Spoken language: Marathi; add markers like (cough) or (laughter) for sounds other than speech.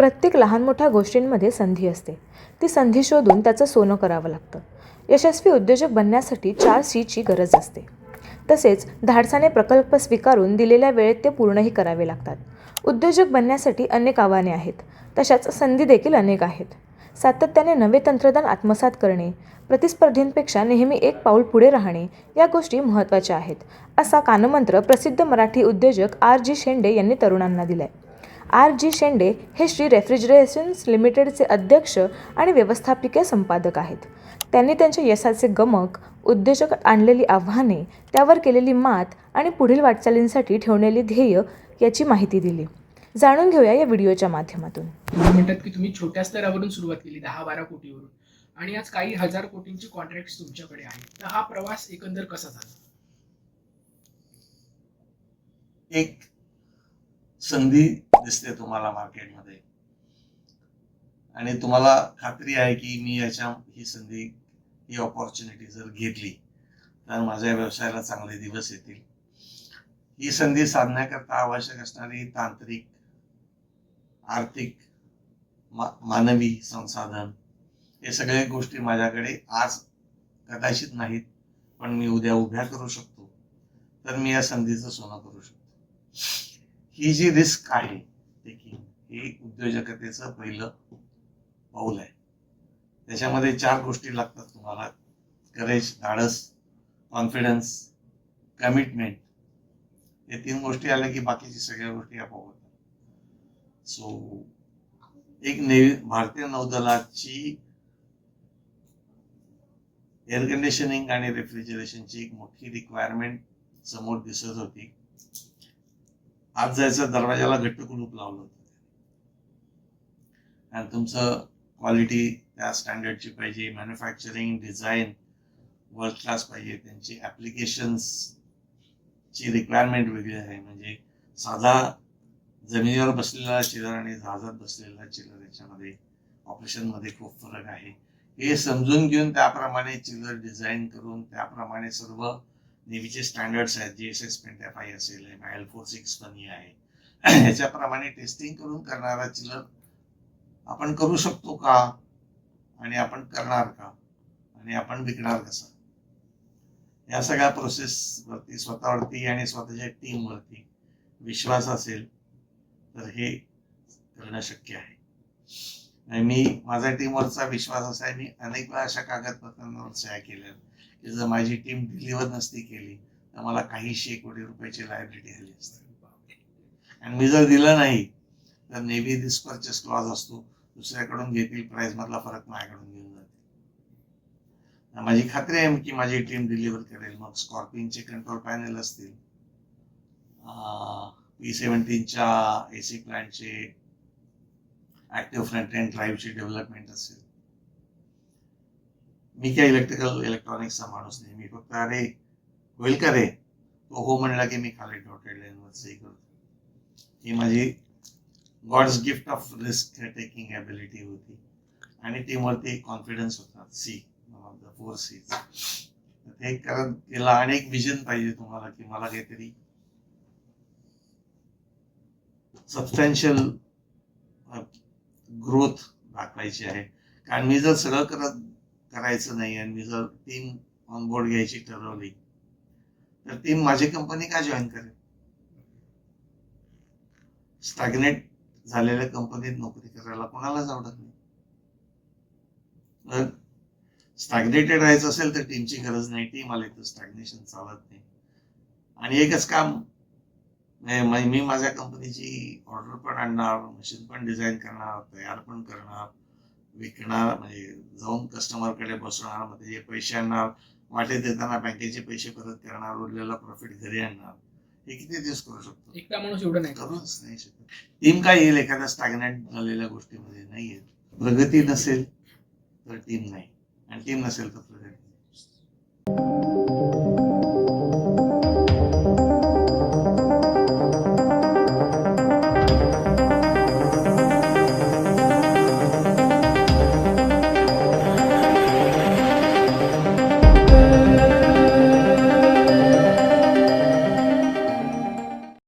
प्रत्येक लहान मोठ्या गोष्टींमध्ये संधी असते. ती संधी शोधून त्याचं सोनं करावं लागतं. यशस्वी उद्योजक बनण्यासाठी चार सीची गरज असते. तसेच धाडसाने प्रकल्प स्वीकारून दिलेल्या वेळेत ते पूर्णही करावे लागतात. उद्योजक बनण्यासाठी अनेक आव्हाने आहेत. तशाच संधी देखील अनेक आहेत. सातत्याने नवे तंत्रज्ञान आत्मसात करणे प्रतिस्पर्धींपेक्षा नेहमी एक पाऊल पुढे राहणे या गोष्टी महत्त्वाच्या आहेत असा कानमंत्र प्रसिद्ध मराठी उद्योजक आर जी शेंडे यांनी तरुणांना दिलाय. आर जी शेंडे हे श्री रेफ्रिजरेशन्स लिमिटेडचे अध्यक्ष आणि व्यवस्थापकीय संपादक आहेत. त्यांनी त्यांच्या यशाचे गमक उद्योजक आणलेली आव्हाने त्यावर केलेली मात आणि पुढील वाटचालींसाठी ठेवलेली ध्येय याची माहिती दिली. जाणून घेऊया या व्हिडिओच्या माध्यमातून. म्हणतात की तुम्ही छोट्या स्तरावरून सुरुवात केली दहा बारा कोटीवरून. आणि आज काही हजार कोटींचे कॉन्ट्रॅक्ट तुमच्याकडे आहेत. तर हा प्रवास एकंदर कसा झाला? एक संधी दिसते तुम्हाला मार्केटमध्ये. आणि तुम्हाला खात्री आहे की मी याच्या ही संधी ही ऑपॉर्च्युनिटी जर घेतली तर माझ्या व्यवसायाला चांगले दिवस येतील. ही संधी साधण्याकरता आवश्यक असणारी तांत्रिक आर्थिक मा मानवी संसाधन हे सगळे गोष्टी माझ्याकडे आज कदाचित नाहीत पण मी उद्या उभ्या करू शकतो. तर मी या संधीचं सोनं करू शकतो. ही जी रिस्क आहे टेकिंग हे उद्योजकतेचं पहिलं पाऊल आहे. त्याच्यामध्ये चार गोष्टी लागतात तुम्हाला. करेज धाडस कॉन्फिडन्स कमिटमेंट हे तीन गोष्टी आल्या की बाकीची सगळ्या गोष्टी आपोआप होतात. सो एक नेव्ही भारतीय नौदलाची एअर कंडिशनिंग आणि रेफ्रिजरेशनची एक मोठी रिक्वायरमेंट समोर दिसत होती. आज जायचं दरवाजाला घट्ट कुलूप लावलं होतं आणि तुमचं क्वालिटी त्या स्टँडर्डची पाहिजे मॅन्युफॅक्चरिंग डिझाईन वर्ल्ड क्लास पाहिजे त्यांची ॲप्लिकेशन्सची रिक्वायरमेंट वेगळी आहे. म्हणजे साधा जमिनीवर बसलेला चिलर आणि जहाजात बसलेला चिलर याच्यामध्ये ऑपरेशनमध्ये खूप फरक आहे. हे समजून घेऊन त्याप्रमाणे चिलर डिझाईन करून त्याप्रमाणे सर्व नेव्हीचे स्टँडर्ड्स आहेत G S S paint F I असेल M I L four six पण आहे. (clears throat) ह्याच्याप्रमाणे टेस्टिंग करून करणारा चिलर आपण करू शकतो का? आणि आपण करणार का? आणि आपण विकणार कसं? या सगळ्या प्रोसेस वरती स्वतःवरती आणि स्वतःच्या टीम वरती विश्वास असेल तर हे करणं शक्य आहे. मी माझ्या टीमवरचा विश्वास असा आहे मी अनेक वेळा अशा कागदपत्रांवर सह्या केल्या की जर माझी टीम डिलिव्हर नसती केली तर मला काहीशे कोटी रुपयाची लायबिलिटी आली असते. आणि मी जर दिलं नाही तर नेव्ही दिस परचेस क्लॉज असतो दुसऱ्याकडून घेतील प्राईजमधला फरक माझ्याकडून घेऊन जातील. माझी खात्री आहे की माझी टीम डिलिव्हर करेल. मग स्कॉर्पिनचे कंट्रोल पॅनल असतील. पी सेवन्टीनच्या ए सी प्लॅनचे ऍक्टिव्ह फ्रंट एंड ड्राईव्हची डेव्हलपमेंट असेल मी काय इलेक्ट्रिकल इलेक्ट्रॉनिक्सचा माणूस नाही. मी फक्त अरे होईल का रे? तो हो म्हणला की मी खाली डॉटेड लाईनवर सही करतो. ही माझी God's gift of risk taking ability होती. आणि टीमवरती कॉन्फिडन्स होता. Sea of the four seas ते करत त्याला अनेक विजन पाहिजे तुम्हाला की मला काहीतरी सबस्टॅन्शियल ग्रोथ दाखवायची आहे. कारण मी जर सगळं करत करायचं नाही आणि मी जर टीम ऑन बोर्ड घ्यायची ठरवली तर टीम माझी कंपनी का जॉईन करेल? स्टॅग्नेट झालेल्या कंपनीत नोकरी करायला कोणालाच आवडत नाही. स्टॅग्नेटेड राहायचं असेल तर टीमची गरज नाही. टीम आली तर स्टॅग्नेशन चालत नाही. आणि एकच काम म्हणजे मी माझ्या कंपनीची ऑर्डर पण आणणार मशीन पण डिझाईन करणार तयार पण करणार विकणार म्हणजे जाऊन कस्टमरकडे बसणार मग त्याचे पैसे आणणार वाटेत देताना बँकेचे पैसे परत करणार उरलेला प्रॉफिट घरी आणणार. हे किती दिवस करू शकतो? एकटा माणूस एवढं नाही करू करूच नाही शकत. टीम काय येईल? एखाद्या स्टॅग्नेट झालेल्या गोष्टीमध्ये नाही प्रगती नसेल तर टीम नाही. आणि टीम नसेल तर प्रगती नाही.